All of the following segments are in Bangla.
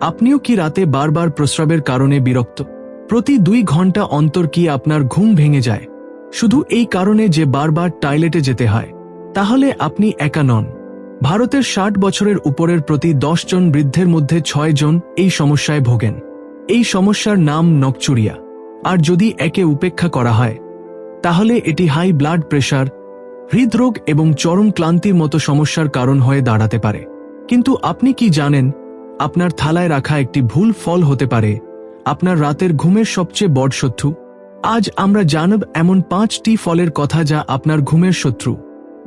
আপনিও কি রাতে বারবার প্রস্রাবের কারণে বিরক্ত? প্রতি দুই ঘণ্টা অন্তর কি আপনার ঘুম ভেঙে যায়? শুধু এই কারণে যে বারবার টয়লেটে যেতে হয়। তাহলে আপনি একা নন। ভারতের ষাট বছরের উপরের প্রতি জন বৃদ্ধের মধ্যে ছয় জন এই সমস্যায় ভোগেন। এই সমস্যার নাম নকচুরিয়া। আর যদি একে উপেক্ষা করা হয়, তাহলে এটি হাই ব্লাড প্রেশার, হৃদরোগ এবং চরম ক্লান্তির মতো সমস্যার কারণ হয়ে দাঁড়াতে পারে। কিন্তু আপনি কি জানেন আপনার থালায় রাখা একটি ভুল ফল হতে পারে। আপনার রাতের ঘুমের সবচেয়ে বড় শত্রু। আজ আমরা জানব এমন পাঁচটি ফলের কথা যা আপনার ঘুমের শত্রু।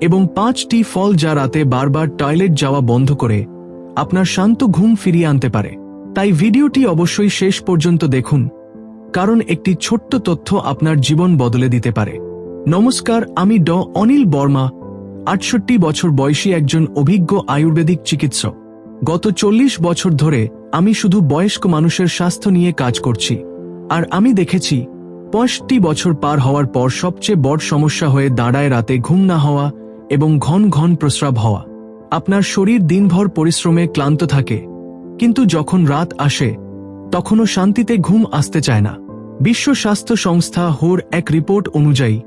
এবং পাঁচটি ফল যা রাতে বারবার টয়লেট যাওয়া বন্ধ করে আপনার শান্ত ঘুম ফিরিয়ে আনতে পারে। তাই ভিডিওটি অবশ্যই শেষ পর্যন্ত দেখুন, কারণ একটি ছোট্ট তথ্য আপনার জীবন বদলে দিতে পারে। নমস্কার, আমি ড. অনিল বর্মা, আটষট্টি বছর বয়সী একজন অভিজ্ঞ আয়ুর্বেদিক চিকিৎসক। গত চল্লিশ বছর ধরে আমি শুধু বয়স্ক মানুষের স্বাস্থ্য নিয়ে কাজ করছি। আর আমি দেখেছি, পঁয়ষট্টি বছর পার হওয়ার পর সবচেয়ে বড় সমস্যা হয়ে দাঁড়ায় রাতে ঘুম না হওয়া এবং ঘন ঘন প্রস্রাব হওয়া। আপনার শরীর দিনভর পরিশ্রমে ক্লান্ত থাকে, কিন্তু যখন রাত আসে, তখনও শান্তিতে ঘুম আসতে চায় না। বিশ্ব স্বাস্থ্য সংস্থা হোর এক রিপোর্ট অনুযায়ী,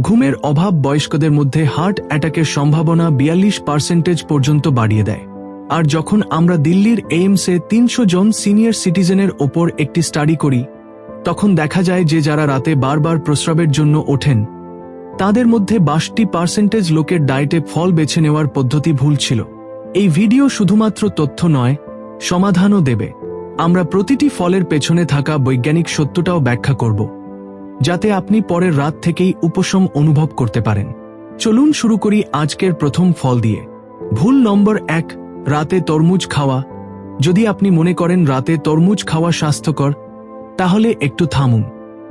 ঘুমের অভাব বয়স্কদের মধ্যে হার্ট অ্যাটাকের সম্ভাবনা বিয়াল্লিশ পার্সেন্টেজ পর্যন্ত বাড়িয়ে দেয়। আর যখন আমরা দিল্লির এইমসে তিনশো জন সিনিয়র সিটিজেনের ওপর একটি স্টাডি করি, তখন দেখা যায় যে যারা রাতে বারবার প্রস্রাবের জন্য ওঠেন, তাদের মধ্যে বাষট্টি পার্সেন্টেজ লোকের ডায়েটে ফল বেছে নেওয়ার পদ্ধতি ভুল ছিল। এই ভিডিও শুধুমাত্র তথ্য নয়, সমাধানও দেবে। আমরা প্রতিটি ফলের পেছনে থাকা বৈজ্ঞানিক সত্যটাও ব্যাখ্যা করব, যাতে আপনি পরের রাত থেকেই উপশম অনুভব করতে পারেন। চলুন শুরু করি আজকের প্রথম ফল দিয়ে। ভুল নম্বর এক রাতে তরমুজ খাওয়া। যদি আপনি মনে করেন রাতে তরমুজ খাওয়া স্বাস্থ্যকর, তাহলে একটু থামুন।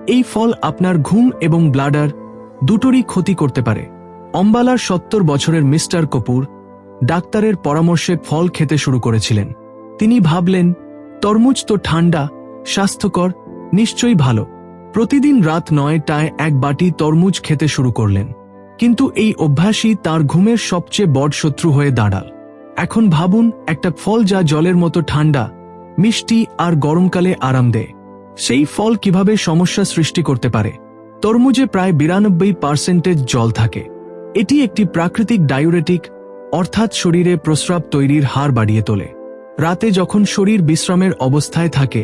এই ফল আপনার ঘুম এবং ব্লাডার দুটোরই ক্ষতি করতে পারে। অম্বালার সত্তর বছরের মিস্টার কপুর ডাক্তারের পরামর্শে ফল খেতে শুরু করেছিলেন। তিনি ভাবলেন, তরমুজ তো ঠান্ডা, স্বাস্থ্যকর, নিশ্চয়ই ভালো। প্রতিদিন রাত নয়টায় এক বাটি তরমুজ খেতে শুরু করলেন। কিন্তু এই অভ্যাসই তার ঘুমের সবচেয়ে বড় শত্রু হয়ে দাঁড়াল। এখন ভাবুন, একটা ফল যা জলের মতো ঠান্ডা, মিষ্টি আর গরমকালে আরাম দেয়। সেই ফল কীভাবে সমস্যা সৃষ্টি করতে পারে? তরমুজে প্রায় বিরানব্বই পার্সেন্টেজ জল থাকে। এটি একটি প্রাকৃতিক ডায়ুরেটিক, অর্থাৎ শরীরে প্রস্রাব তৈরির হার বাড়িয়ে তোলে। রাতে যখন শরীর বিশ্রামের অবস্থায় থাকে,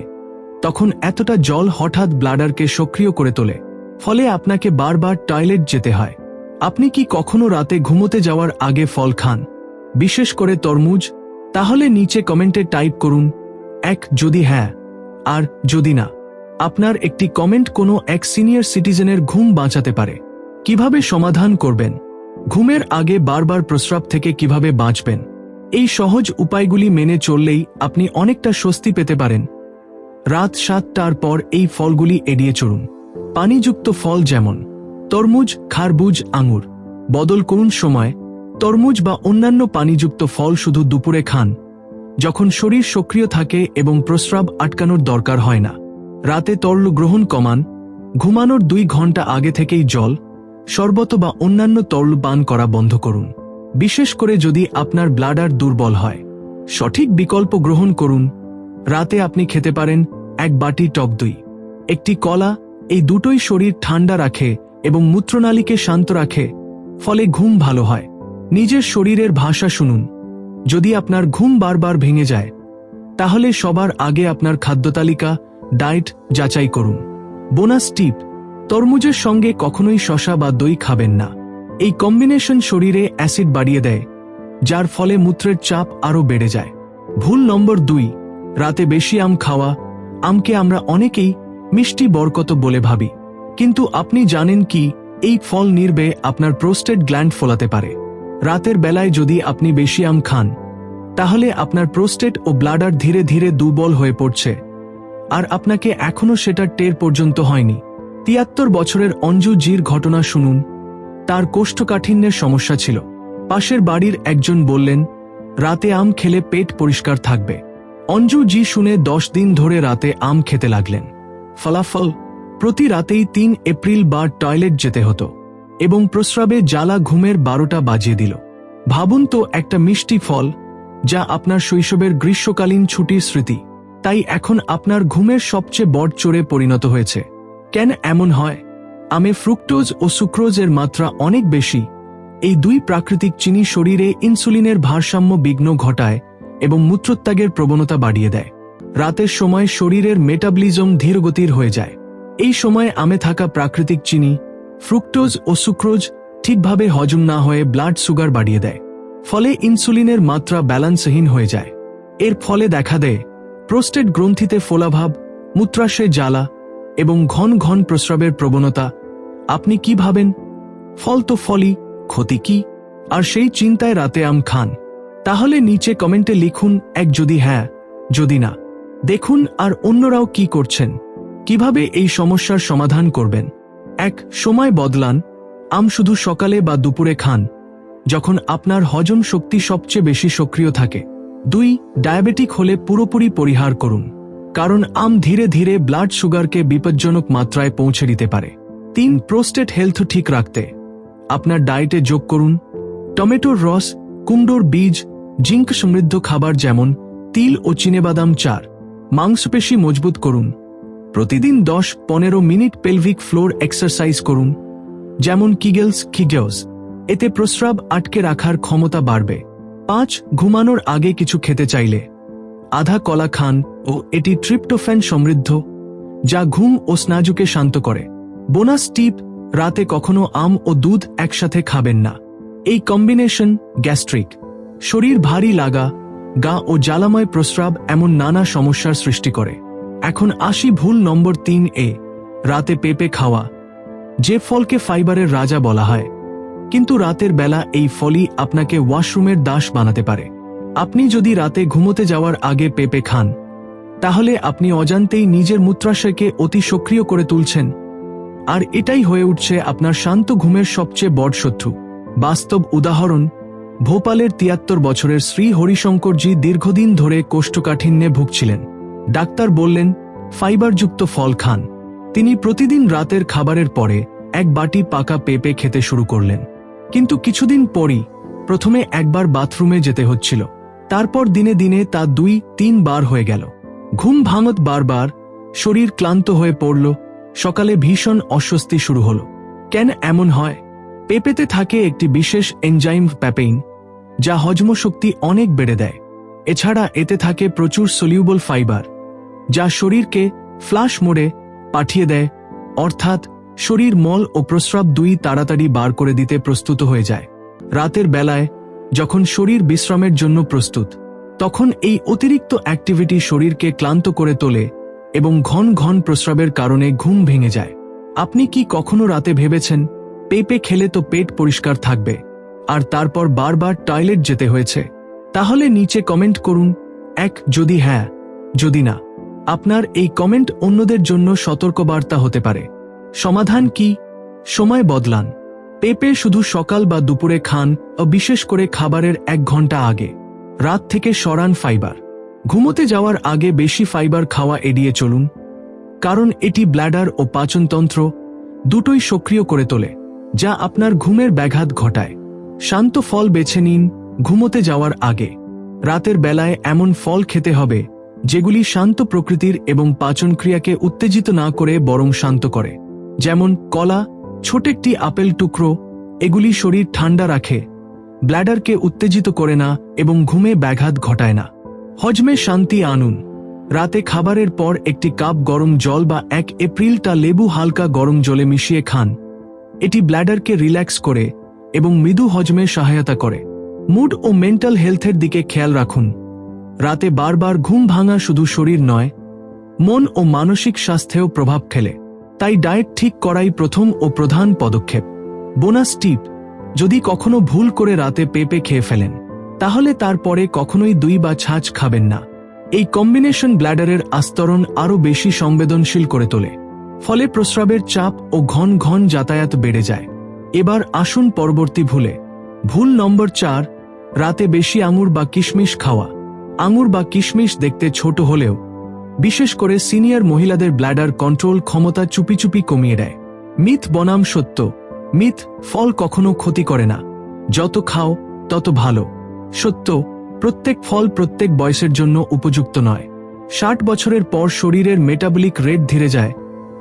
তখন এতটা জল হঠাৎ ব্লাডারকে সক্রিয় করে তোলে, ফলে আপনাকে বারবার টয়লেট যেতে হয়। আপনি কি কখনো রাতে ঘুমোতে যাওয়ার আগে ফল খান? বিশেষ করে তরমুজ, তাহলে নিচে কমেন্টে টাইপ করুন, এক যদি হ্যাঁ আর যদি না। আপনার একটি কমেন্ট কোনো এক সিনিয়র সিটিজেনের ঘুম বাঁচাতে পারে। কীভাবে সমাধান করবেন? ঘুমের আগে বারবার প্রস্রাব থেকে কীভাবে বাঁচবেন? এই সহজ উপায়গুলি মেনে চললেই আপনি অনেকটা স্বস্তি পেতে পারেন। রাত সাতটার পর এই ফলগুলি এড়িয়ে চলুন। পানিযুক্ত ফল যেমন, তরমুজ, খারবুজ, আঙুর। বদল করুন সময় তরমুজ বা অন্যান্য পানিযুক্ত ফল শুধু দুপুরে খান, যখন শরীর সক্রিয় থাকে এবং প্রস্রাব আটকানোর দরকার হয় না। রাতে তরল গ্রহণ কমান, ঘুমানোর দুই ঘণ্টা আগে থেকেই জল, শরবত বা অন্যান্য তরল পান করা বন্ধ করুন। বিশেষ করে যদি আপনার ব্লাডার দুর্বল হয়। সঠিক বিকল্প গ্রহণ করুন। রাতে আপনি খেতে পারেন এক বাটি টক দই, একটি কলা, এই দুটোই শরীর ঠান্ডা রাখে এবং মূত্রনালীকে শান্ত রাখে, ফলে ঘুম ভালো হয়। নিজের শরীরের ভাষা শুনুন। যদি আপনার ঘুম বারবার ভেঙে যায়, তাহলে সবার আগে আপনার খাদ্যতালিকা ডায়েট যাচাই করুন। বোনাস টিপ, তরমুজের সঙ্গে কখনোই শশা বা দই খাবেন না। এই কম্বিনেশন শরীরে অ্যাসিড বাড়িয়ে দেয়, যার ফলে মূত্রের চাপ আরও বেড়ে যায়। ভুল নম্বর দুই, রাতে বেশি আম খাওয়া। আমকে আমরা অনেকেই মিষ্টি বরকত বলে ভাবি। কিন্তু আপনি জানেন কি, এই ফল নির্বে আপনার প্রোস্টেট গ্ল্যান্ড ফোলাতে পারে। রাতের বেলায় যদি আপনি বেশি আম খান, তাহলে আপনার প্রোস্টেট ও ব্লাডার ধীরে ধীরে দুর্বল হয়ে পড়ছে। আর আপনাকে এখনও সেটার টের পর্যন্ত হয়নি। তিয়াত্তর বছরের অঞ্জু জির ঘটনা শুনুন। তার কোষ্ঠকাঠিন্যের সমস্যা ছিল। পাশের বাড়ির একজন বললেন, রাতে আম খেলে পেট পরিষ্কার থাকবে। অঞ্জু জি শুনে দশ দিন ধরে রাতে আম খেতে লাগলেন। ফলাফল, প্রতি রাতেই তিন এপ্রিল বার টয়লেট যেতে হতো। এবং প্রস্রাবে জ্বালা ঘুমের বারোটা বাজিয়ে দিল। ভাবুন তো একটা মিষ্টি ফল, যা আপনার শৈশবের গ্রীষ্মকালীন ছুটির স্মৃতি। তাই এখন আপনার ঘুমের সবচেয়ে বড় চোরে পরিণত হয়েছে। কেন এমন হয়? আমে ফ্রুক্টোজ ও সুক্রোজের মাত্রা অনেক বেশি। এই দুই প্রাকৃতিক চিনি শরীরে ইনসুলিনের ভারসাম্য বিঘ্ন ঘটায় এবং মূত্রত্যাগের প্রবণতা বাড়িয়ে দেয়। রাতের সময় শরীরের মেটাবলিজম ধীরগতির হয়ে যায়। এই সময় আমে থাকা প্রাকৃতিক চিনি ফ্রুক্টোজ ও সুক্রোজ ঠিকভাবে হজম না হয়ে ব্লাড সুগার বাড়িয়ে দেয়। ফলে ইনসুলিনের মাত্রা ব্যালান্সহীন হয়ে যায়। এর ফলে দেখা দেয়, প্রোস্টেট গ্রন্থিতে ফোলাভাব, মূত্রাশয়ে জ্বালা এবং ঘন ঘন প্রস্রাবের প্রবণতা। আপনি কি ভাবেন? ফল তো ফলই, ক্ষতি কি? আর সেই চিন্তায় রাতে আম খান। তাহলে নিচে কমেন্টে লিখুন এক যদি হ্যাঁ যদি না। দেখুন আর অন্যরাও কি করছেন। কীভাবে এই সমস্যার সমাধান করবেন? এক সময় বদলান। আম শুধু সকালে বা দুপুরে খান, যখন আপনার হজম শক্তি সবচেয়ে বেশি সক্রিয় থাকে। দুই, ডায়াবেটিক হলে পুরোপুরি পরিহার করুন, কারণ আম ধীরে ধীরে ব্লাড সুগারকে বিপজ্জনক মাত্রায় পৌঁছে দিতে পারে। তিন প্রোস্টেট হেলথ ঠিক রাখতে। আপনার ডায়েটে যোগ করুন। টমেটোর রস, কুমড়োর বীজ, জিঙ্ক সমৃদ্ধ খাবার যেমন তিল ও চিনেবাদাম চার। মাংসপেশি মজবুত করুন। প্রতিদিন দশ পনেরো মিনিট পেলভিক ফ্লোর এক্সারসাইজ করুন, যেমন কিগেলস খিগেলস এতে প্রস্রাব আটকে রাখার ক্ষমতা বাড়বে। পাঁচ, ঘুমানোর আগে কিছু খেতে চাইলে। আধা কলা খান ও এটি ট্রিপ্টোফ্যান সমৃদ্ধ, যা ঘুম ও স্নাজুকে শান্ত করে। বোনাস টিপ, রাতে কখনো আম ও দুধ একসাথে খাবেন না। এই কম্বিনেশন গ্যাস্ট্রিক। শরীর ভারী লাগা, গা ও জ্বালাময় প্রস্রাব এমন নানা সমস্যার সৃষ্টি করে। এখন আসি ভুল নম্বর তিন এ, রাতে পেঁপে খাওয়া, যে ফলকে ফাইবারের রাজা বলা হয়। কিন্তু রাতের বেলা এই ফলই আপনাকে ওয়াশরুমের দাস বানাতে পারে। আপনি যদি রাতে ঘুমোতে যাওয়ার আগে পেঁপে খান, তাহলে আপনি অজান্তেই নিজের মূত্রাশয়কে অতি সক্রিয় করে তুলছেন। আর এটাই হয়ে উঠছে আপনার শান্ত ঘুমের সবচেয়ে বড় শত্রু। বাস্তব উদাহরণ, ভোপালের তিয়াত্তর বছরের শ্রী হরিশঙ্করজি দীর্ঘদিন ধরে কোষ্ঠকাঠিন্যে ভুগছিলেন। ডাক্তার বললেন, ফাইবারযুক্ত ফল খান। তিনি প্রতিদিন রাতের খাবারের পরে এক বাটি পাকা পেঁপে খেতে শুরু করলেন। কিন্তু কিছুদিন পরই প্রথমে একবার বাথরুমে যেতে হচ্ছিল। তারপর দিনে দিনে তা দুই, তিন বার হয়ে গেল। ঘুম ভাঙত বারবার, শরীর ক্লান্ত হয়ে পড়ল, সকালে ভীষণ অস্বস্তি শুরু হলো। কেন এমন হয়? পেঁপেতে থাকে একটি বিশেষ এনজাইম প্যাপেইন, যা হজমশক্তি অনেক বেড়ে দেয়। এছাড়া এতে থাকে প্রচুর সলিউবল ফাইবার। যা শরীরকে ফ্লাশ মোড়ে পাঠিয়ে দেয়, অর্থাৎ শরীর মল ও প্রস্রাব দুই তাড়াতাড়ি বার করে দিতে প্রস্তুত হয়ে যায়। রাতের বেলায় যখন শরীর বিশ্রামের জন্য প্রস্তুত, তখন এই অতিরিক্ত অ্যাক্টিভিটি শরীরকে ক্লান্ত করে তোলে এবং ঘন ঘন প্রস্রাবের কারণে ঘুম ভেঙে যায়। আপনি কি কখনো রাতে ভেবেছেন, পেঁপে খেলে তো পেট পরিষ্কার থাকবে, আর তারপর বারবার টয়লেট যেতে হয়েছে? তাহলে নিচে কমেন্ট করুন, এক যদি হ্যাঁ যদি না। আপনার এই কমেন্ট অন্যদের জন্য সতর্কবার্তা হতে পারে। সমাধান কি? সময় বদলান। পেঁপে শুধু সকাল বা দুপুরে খান ও বিশেষ করে খাবারের এক ঘণ্টা আগে। রাত থেকে সরান ফাইবার। ঘুমোতে যাওয়ার আগে বেশি ফাইবার খাওয়া এড়িয়ে চলুন। কারণ এটি ব্ল্যাডার ও পাচনতন্ত্র দুটোই সক্রিয় করে তোলে, যা আপনার ঘুমের ব্যাঘাত ঘটায়। শান্ত ফল বেছে নিন ঘুমোতে যাওয়ার আগে। রাতের বেলায় এমন ফল খেতে হবে যেগুলি শান্ত প্রকৃতির এবং পাচনক্রিয়াকে উত্তেজিত না করে বরং শান্ত করে। যেমন কলা, ছোট একটি আপেল টুকরো, এগুলি শরীর ঠান্ডা রাখে, ব্ল্যাডারকে উত্তেজিত করে না এবং ঘুমে ব্যাঘাত ঘটায় না। হজমে শান্তি আনুন। রাতে খাবারের পর একটি কাপ গরম জল বা এক এপ্রিলটা লেবু হালকা গরম জলে মিশিয়ে খান। এটি ব্ল্যাডারকে রিল্যাক্স করে এবং মৃদু হজমে সহায়তা করে। মুড ও মেন্টাল হেলথের দিকে খেয়াল রাখুন। রাতে বারবার ঘুম ভাঙা শুধু শরীর নয়, মন ও মানসিক স্বাস্থ্যেও প্রভাব ফেলে। তাই ডায়েট ঠিক করাই প্রথম ও প্রধান পদক্ষেপ। বোনাস টিপ, যদি কখনো ভুল করে রাতে পেঁপে খেয়ে ফেলেন, তাহলে তারপরে কখনোই দুই বা ছাঁচ খাবেন না। এই কম্বিনেশন ব্ল্যাডারের আস্তরণ আরও বেশি সংবেদনশীল করে তোলে। ফলে প্রস্রাবের চাপ ও ঘন ঘন যাতায়াত বেড়ে যায়। এবার আসুন পরবর্তী ভুলে। ভুল নম্বর চার, রাতে বেশি আঙুর বা কিশমিশ খাওয়া। আঙুর বা কিশমিশ দেখতে ছোট হলেও, বিশেষ করে সিনিয়র মহিলাদের ব্ল্যাডার কন্ট্রোল ক্ষমতা চুপি চুপি কমিয়ে দেয়। মিথ বনাম সত্য। মিথ ফল কখনো ক্ষতি করে না। যত খাও, তত ভালো। সত্য, প্রত্যেক ফল প্রত্যেক বয়সের জন্য উপযুক্ত নয়। ষাট বছরের পর শরীরের মেটাবলিক রেট ধীরে যায়।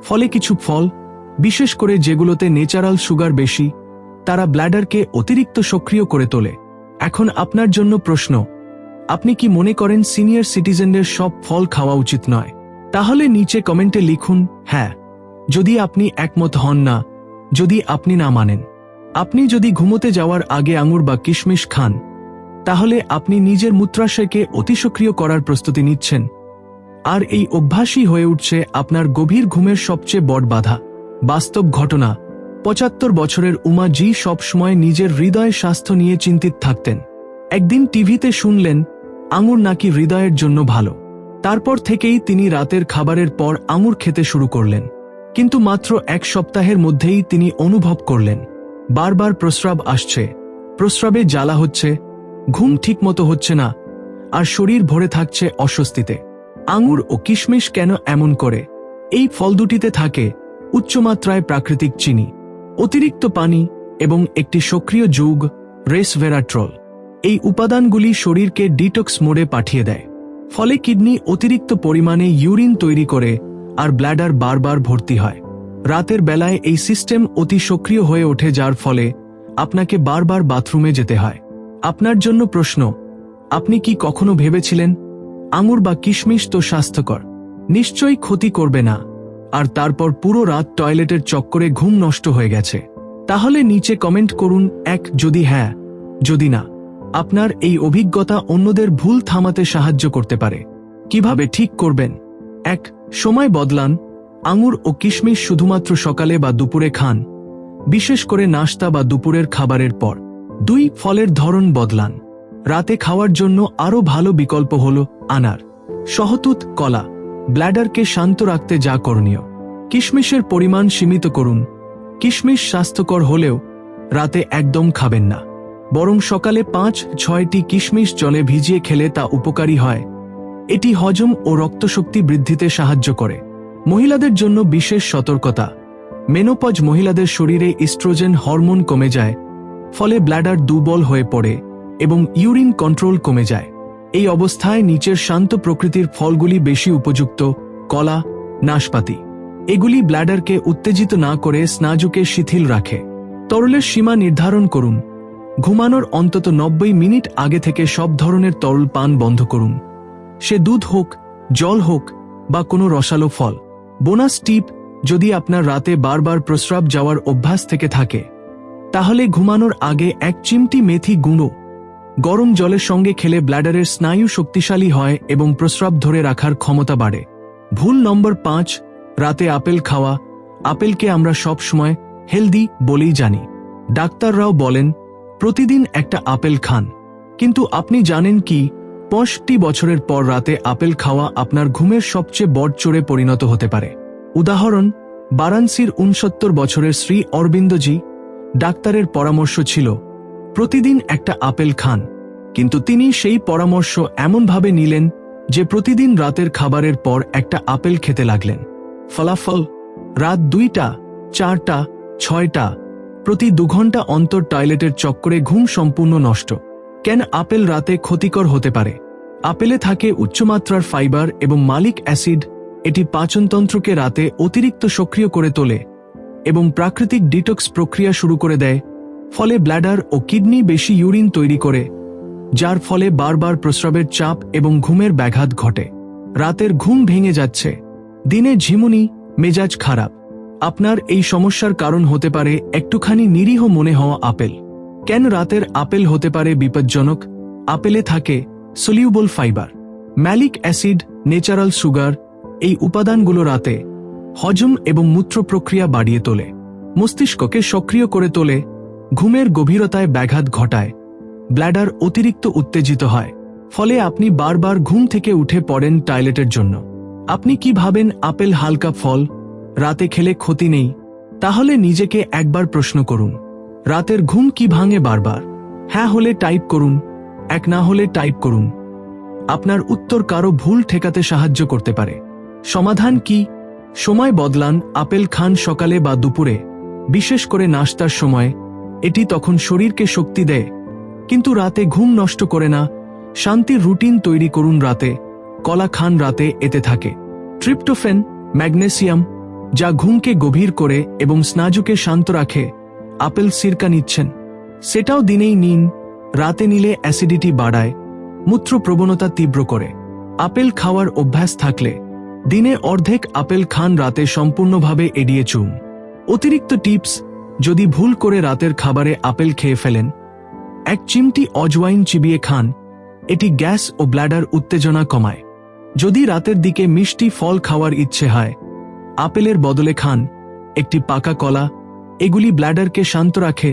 ফলে কিছু ফল, বিশেষ করে যেগুলোতে নেচারাল সুগার বেশি, তারা ব্ল্যাডারকে অতিরিক্ত সক্রিয় করে তোলে। এখন আপনার জন্য প্রশ্ন আপনি কি মনে করেন সিনিয়র সিটিজেনদের সব ফল খাওয়া উচিত নয়? তাহলে নিচে কমেন্টে লিখুন হ্যাঁ। যদি আপনি একমত হন না, যদি আপনি না মানেন। আপনি যদি ঘুমোতে যাওয়ার আগে আঙুর বা কিশমিশ খান, তাহলে আপনি নিজের মূত্রাশয়কে অতিসক্রিয় করার প্রস্তুতি নিচ্ছেন। আর এই অভ্যাসই হয়ে উঠছে আপনার গভীর ঘুমের সবচেয়ে বড় বাধা। বাস্তব ঘটনা, পঁচাত্তর বছরের উমা জি সবসময় নিজের হৃদয় স্বাস্থ্য নিয়ে চিন্তিত থাকতেন। একদিন টিভিতে শুনলেন আঙুর নাকি হৃদয়ের জন্য ভালো। তারপর থেকেই তিনি রাতের খাবারের পর আঙুর খেতে শুরু করলেন। কিন্তু মাত্র এক সপ্তাহের মধ্যেই তিনি অনুভব করলেন। বারবার প্রস্রাব আসছে। প্রস্রাবে জ্বালা হচ্ছে, ঘুম ঠিকমতো হচ্ছে না, আর শরীর ভরে থাকছে অস্বস্তিতে। আঙুর ও কিশমিশ কেন এমন করে? এই ফল দুটিতে থাকে উচ্চমাত্রায় প্রাকৃতিক চিনি, অতিরিক্ত পানি এবং একটি সক্রিয় যুগ রেসভেরাট্রল। এই উপাদানগুলি শরীরকে ডিটক্স মোডে পাঠিয়ে দেয়, ফলে কিডনি অতিরিক্ত পরিমাণে ইউরিন তৈরি করে আর ব্ল্যাডার বারবার ভর্তি হয়। রাতের বেলায় এই সিস্টেম অতি সক্রিয় হয়ে ওঠে যার ফলে আপনাকে বারবার বাথরুমে যেতে হয়। আপনার জন্য প্রশ্ন, আপনি কি কখনো ভেবেছিলেন, আঙুর বা কিশমিশ তো স্বাস্থ্যকর, নিশ্চয়ই ক্ষতি করবে না, আর তারপর পুরো রাত টয়লেটের চক্করে ঘুম নষ্ট হয়ে গেছে? তাহলে নিচে কমেন্ট করুন এক যদি হ্যাঁ যদি না। আপনার এই অভিজ্ঞতা অন্যদের ভুল থামাতে সাহায্য করতে পারে। কীভাবে ঠিক করবেন? এক, সময় বদলান। আঙুর ও কিশমিশ শুধুমাত্র সকালে বা দুপুরে খান। বিশেষ করে নাস্তা বা দুপুরের খাবারের পর। দুই, ফলের ধরন বদলান। রাতে খাওয়ার জন্য আরও ভালো বিকল্প হল আনার। সহতুত কলা। ব্ল্যাডারকে শান্ত রাখতে যা করণীয়। কিশমিশের পরিমাণ সীমিত করুন। কিশমিশ স্বাস্থ্যকর হলেও রাতে একদম খাবেন না। বরং সকালে পাঁচ, ছয়টি কিশমিশ জলে ভিজিয়ে খেলে তা উপকারী হয়। এটি হজম ও রক্তশক্তি বৃদ্ধিতে সাহায্য করে। মহিলাদের জন্য বিশেষ সতর্কতা। মেনোপজ মহিলাদের শরীরে ইস্ট্রোজেন হরমোন কমে যায়, ফলে ব্ল্যাডার দুর্বল হয়ে পড়ে এবং ইউরিন কন্ট্রোল কমে যায়। এই অবস্থায় নিচের শান্ত প্রকৃতির ফলগুলি বেশি উপযুক্ত, কলা, নাশপাতি। এগুলি ব্ল্যাডারকে উত্তেজিত না করে স্নাজুকে শিথিল রাখে। তরলের সীমা নির্ধারণ করুন। ঘুমানোর অন্তত নব্বই মিনিট আগে থেকে সব ধরনের তরল পান বন্ধ করুন। সে দুধ হোক, জল হোক, বা কোনো রসালো ফল। বোনাস টিপ, যদি আপনার রাতে বারবার প্রস্রাব যাওয়ার অভ্যাস থেকে থাকে। তাহলে ঘুমানোর আগে এক চিমটি মেথি গুঁড়ো। গরম জলের সঙ্গে খেলে ব্ল্যাডারের স্নায়ু শক্তিশালী হয় এবং প্রস্রাব ধরে রাখার ক্ষমতা বাড়ে। ভুল নম্বর পাঁচ, রাতে আপেল খাওয়া। আপেলকে আমরা সব সময় হেলদি বলেই জানি। ডাক্তাররাও বলেন প্রতিদিন একটা আপেল খান। কিন্তু আপনি জানেন কি, পঁয়ষট্টি বছরের পর রাতে আপেল খাওয়া আপনার ঘুমের সবচেয়ে বড় চোরে পরিণত হতে পারে। উদাহরণ, বারাণসীর উনসত্তর বছরের শ্রী অরবিন্দজি ডাক্তারের পরামর্শ ছিল, প্রতিদিন একটা আপেল খান। কিন্তু তিনি সেই পরামর্শ এমনভাবে নিলেন যে প্রতিদিন রাতের খাবারের পর একটা আপেল খেতে লাগলেন। ফলাফল, রাত দুইটা, চারটা, ছয়টা প্রতি দু ঘণ্টা অন্তর টয়লেটের চক্করে ঘুম সম্পূর্ণ নষ্ট। কেন আপেল রাতে ক্ষতিকর হতে পারে? আপেলে থাকে উচ্চমাত্রার ফাইবার এবং মালিক অ্যাসিড। এটি পাচনতন্ত্রকে রাতে অতিরিক্ত সক্রিয় করে তোলে এবং প্রাকৃতিক ডিটক্স প্রক্রিয়া শুরু করে দেয়। ফলে ব্ল্যাডার ও কিডনি বেশি ইউরিন তৈরি করে, যার ফলে বারবার প্রস্রাবের চাপ এবং ঘুমের ব্যাঘাত ঘটে। রাতের ঘুম ভেঙে যাচ্ছে। দিনে ঝিমুনি, মেজাজ খারাপ। আপনার এই সমস্যার কারণ হতে পারে একটুখানি নিরীহ মনে হওয়া আপেল। কেন রাতের আপেল হতে পারে বিপজ্জনক? আপেলে থাকে soluble fibre malic acid natural sugar এই উপাদানগুলো রাতে হজম এবং মূত্র প্রক্রিয়া বাড়িয়ে তোলে। মস্তিষ্ককে সক্রিয় করে তোলে, ঘুমের গভীরতায় ব্যাঘাত ঘটায় ব্ল্যাডার অতিরিক্ত উত্তেজিত হয়, ফলে আপনি বারবার ঘুম থেকে উঠে পড়েন টয়লেটের জন্য। আপনি কি ভাবেন আপেল হালকা ফল? রাতে খেলে ক্ষতি নেই, তাহলে নিজেকে একবার প্রশ্ন করুন, রাতের ঘুম কি ভাঙে বারবার? হ্যাঁ হলে টাইপ করুন, এক না হলে টাইপ করুন। আপনার উত্তর কারও ভুল ঠেকাতে সাহায্য করতে পারে। সমাধান কি? সময় বদলান, আপেল খান সকালে বা দুপুরে। বিশেষ করে নাস্তার সময়, এটি তখন শরীরকে শক্তি দেয়। কিন্তু রাতে ঘুম নষ্ট করে না, শান্তির রুটিন তৈরি করুন রাতে, কলা খান রাতে এতে থাকে। ট্রিপ্টোফেন, ম্যাগনেসিয়াম যা ঘুমকে গভীর করে এবং স্নাজুকে শান্ত রাখে, আপেল সিরকা নিচ্ছেন। সেটাও দিনেই নিন, রাতে নিলে অ্যাসিডিটি বাড়ায়, মূত্র প্রবণতা তীব্র করে। আপেল খাওয়ার অভ্যাস থাকলে, দিনে অর্ধেক আপেল খান রাতে সম্পূর্ণভাবে এড়িয়ে চুন। অতিরিক্ত টিপস, যদি ভুল করে রাতের খাবারে আপেল খেয়ে ফেলেন, এক চিমটি অজওয়াইন চিবিয়ে খান, এটি গ্যাস ও ব্ল্যাডার উত্তেজনা কমায়। যদি রাতের দিকে মিষ্টি ফল খাওয়ার ইচ্ছে হয় আপেলের বদলে খান। একটি পাকা কলা, এগুলি ব্ল্যাডারকে শান্ত রাখে,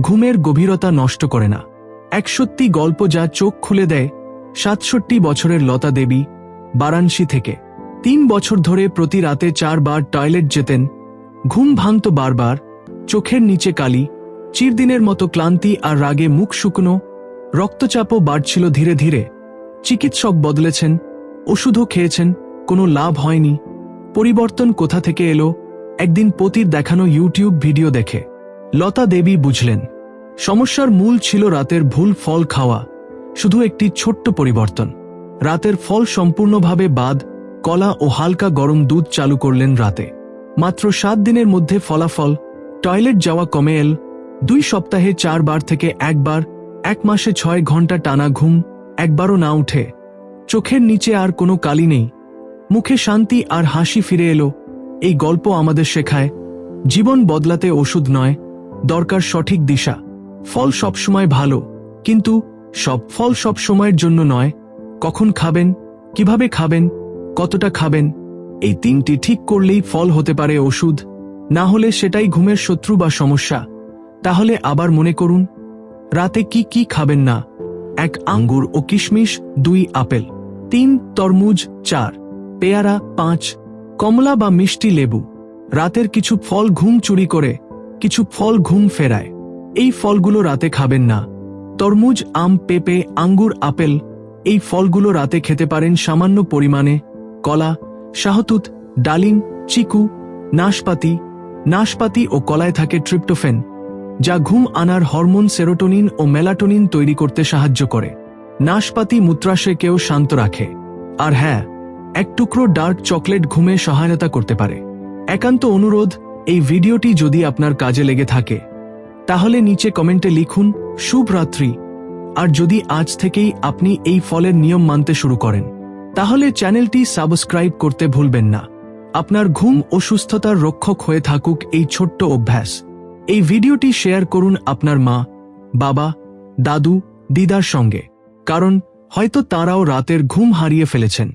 ঘুমের গভীরতা নষ্ট করে না। এক সত্যি গল্প যা চোখ খুলে দেয়, সাতষট্টি বছরের লতা দেবী, বারাণসী থেকে। তিন বছর ধরে প্রতি রাতে চারবার টয়লেট যেতেন, ঘুম ভাঙত বারবার, চোখের নিচে কালি, চিরদিনের মতো ক্লান্তি আর রাগে মুখ শুকনো, রক্তচাপও বাড়ছিল ধীরে ধীরে। চিকিৎসক বদলেছেন, ওষুধও খেয়েছেন, কোনো লাভ হয়নি। পরিবর্তন কোথা থেকে এলো? একদিন পতির দেখানো ইউটিউব ভিডিও দেখে। লতা দেবী বুঝলেন, সমস্যার মূল ছিল রাতের ভুল ফল খাওয়া, শুধু একটি ছোট্ট পরিবর্তন। রাতের ফল সম্পূর্ণভাবে বাদ, কলা ও হালকা গরম দুধ চালু করলেন রাতে। মাত্র সাত দিনের মধ্যে ফলাফল, টয়লেট যাওয়া কমে এল, দুই সপ্তাহে চারবার থেকে একবার, এক মাসে ছয় ঘণ্টা টানা ঘুম, একবারও না উঠে। চোখের নিচে আর কোনো কালি নেই। মুখে শান্তি আর হাসি ফিরে এলো। এই গল্প আমাদের শেখায়, জীবন বদলাতে ওষুধ নয়, দরকার সঠিক দিশা। ফল সবসময় ভালো, কিন্তু সব ফল সব সময়ের জন্য নয়, কখন খাবেন, কীভাবে খাবেন, কতটা খাবেন, এই তিনটি ঠিক করলেই ফল হতে পারে ওষুধ, না হলে সেটাই ঘুমের শত্রু বা সমস্যা। তাহলে আবার মনে করুন, রাতে কি কি খাবেন না? এক আঙ্গুর ও কিশমিশ, দুই আপেল, তিন তরমুজ, চার। পেয়ারা, পাঁচ, কমলা বা মিষ্টি লেবু। রাতের কিছু ফল ঘুম চুরি করে, কিছু ফল ঘুম ফেরায়। এই ফলগুলো রাতে খাবেন না। তরমুজ, আম, পেঁপে, আঙ্গুর, আপেল, এই ফলগুলো রাতে খেতে পারেন সামান্য পরিমাণে। কলা, শাহতুত, ডালিম, চিকু, নাশপাতি। নাশপাতি ও কলায় থাকে ট্রিপ্টোফেন, যা ঘুম আনার হরমোন সেরোটোনিন ও মেলাটোনিন তৈরি করতে সাহায্য করে। নাশপাতি, মূত্রাশয়কেও শান্ত রাখে। আর হ্যাঁ এক টুকরো ডার্ক চকলেট ঘুমে সহায়তা করতে পারে। একান্ত অনুরোধ, এই ভিডিওটি যদি আপনার কাজে লেগে থাকে, তাহলে নিচে কমেন্টে লিখুন শুভ রাত্রি আর যদি আজ থেকেই আপনি এই ফলের নিয়ম মানতে শুরু করেন, তাহলে চ্যানেলটি সাবস্ক্রাইব করতে ভুলবেন না। আপনার ঘুম ও সুস্থতার রক্ষক হয়ে থাকুক এই ছোট্ট অভ্যাস। এই ভিডিওটি শেয়ার করুন আপনার মা, বাবা, দাদু, দিদার সঙ্গে, কারণ হয়তো তারাও রাতের ঘুম হারিয়ে ফেলেছেন।